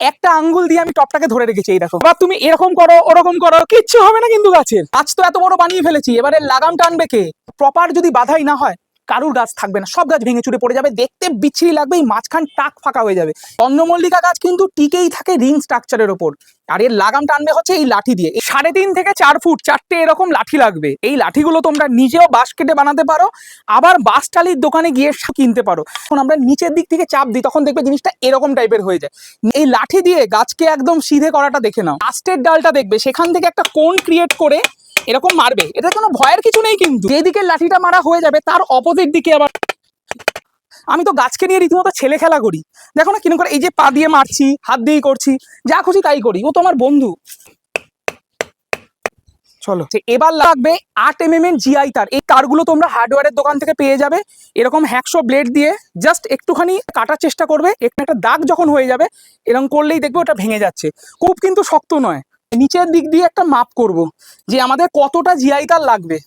একটা আঙ্গুল দিয়ে আমি টপটাকে ধরে রেখেছি, এই দেখো। এবার তুমি এরকম করো, ওরকম করো, কিচ্ছু হবে না কিন্তু গাছের। গাছ তো এত বড় বানিয়ে ফেলেছি, এবারে লাগাম টানবে কে? প্রপার যদি বাধাই না হয় কারুর গাছ থাকবে না। সব গাছ ভেঙে চুরে পড়ে যাবে, দেখতে বিচ্ছিরি লাগবে এই মাঝখান টাক ফাঁকা হয়ে যাবে। চন্দ্রমল্লিকা গাছ কিন্তু টিকেই থাকে রিং স্ট্রাকচারের ওপর। আর এর লাগাম টানবে হচ্ছে এই লাঠি দিয়ে। সাড়ে তিন থেকে চার ফুট, চারটে এরকম লাঠি লাগবে। এই লাঠিগুলো তোমরা নিজেও বাঁশ কেটে বানাতে পারো, আবার বাঁশ টালির দোকানে গিয়ে কিনতে পারো। তখন আমরা নিচের দিক থেকে চাপ দিই, তখন দেখবে জিনিসটা এরকম টাইপের হয়ে যায়। এই লাঠি দিয়ে গাছকে একদম সিধে করাটা দেখে নাও। লাস্টের ডালটা দেখবে, সেখান থেকে একটা কোন ক্রিয়েট করে এরকম মারবে। এটা কোনো ভয়ের কিছু নেই কিন্তু। যেদিকে লাঠিটা মারা হয়ে যাবে, তার অপোজিট দিকে আবার আমি তো গাছকে নিয়ে রীতিমতো ছেলে খেলা করি। দেখো না কীরকম করে এই যে পা দিয়ে মারছি, হাত দিয়েই করছি, যা খুশি তাই করি। ও তো আমার বন্ধু। চলো। এবার লাগবে আট এম এম এর জিআই তার। এই তারগুলো তোমরা হার্ডওয়্যারের দোকান থেকে পেয়ে যাবে। এরকম হ্যাকশো ব্লেড দিয়ে জাস্ট একটুখানি কাটার চেষ্টা করবে। একটু একটা দাগ যখন হয়ে যাবে, এরকম করলেই দেখবে ওটা ভেঙে যাচ্ছে। খুব কিন্তু শক্ত নয়। নিচের দিক দিয়ে একটা মাপ করব যে আমাদের কতটা জিআই তার লাগবে।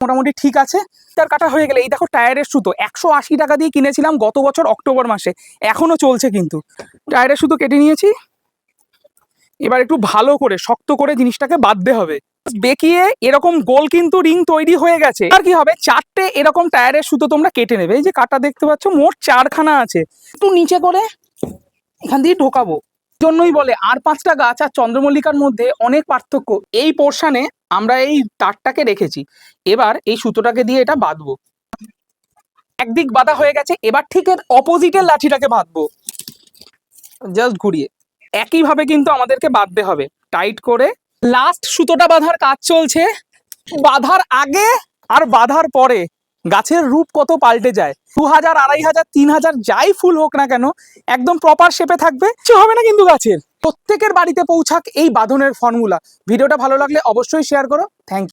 মোটামুটি ঠিক আছে, তার কাটা হয়ে গেলে, এই দেখো টায়ারের সুতো, একশো আশি টাকা দিয়ে কিনেছিলাম গত বছর অক্টোবর মাসে, এখনও চলছে কিন্তু। টায়ারের সুতো কেটে নিয়েছি, এবার একটু ভালো করে, শক্ত করে জিনিসটাকে বাঁধতে হবে। বেঁকিয়ে এরকম গোল কিন্তু রিং তৈরি হয়ে গেছে, আর কি হবে, চারটে এরকম টায়ারের সুতো তোমরা কেটে নেবে, এই যে কাটা দেখতে পাচ্ছ, মোট চারখানা আছে। একটু নিচে করে এখান দিয়ে ঢোকাবো। জন্যই বলে, আর পাঁচটা গাছ আর চন্দ্রমল্লিকার মধ্যে অনেক পার্থক্য। এই পোর্শানে আমরা এই তারটাকে রেখেছি। এবার এই সুতোটাকে দিয়ে এটা বাঁধবো। একদিক বাঁধা হয়ে গেছে, এবার ঠিক এর অপোজিটের লাঠিটাকে বাঁধবো। জাস্ট ঘুরিয়ে। একইভাবে কিন্তু আমাদেরকে বাঁধতে হবে। টাইট করে লাস্ট সুতোটা বাঁধার কাজ চলছে। বাঁধার আগে আর বাঁধার পরে। গাছের রূপ কত পাল্টে যায়? দু হাজার আড়াই হাজার তিন হাজার যাই ফুল হোক না কেন, একদম প্রপার শেপে থাকবে, কিছু হবে না কিন্তু গাছের। প্রত্যেকের বাড়িতে পৌঁছাক এই বাঁধনের ফর্মুলা ভিডিওটা ভালো লাগলে অবশ্যই শেয়ার করো। থ্যাংক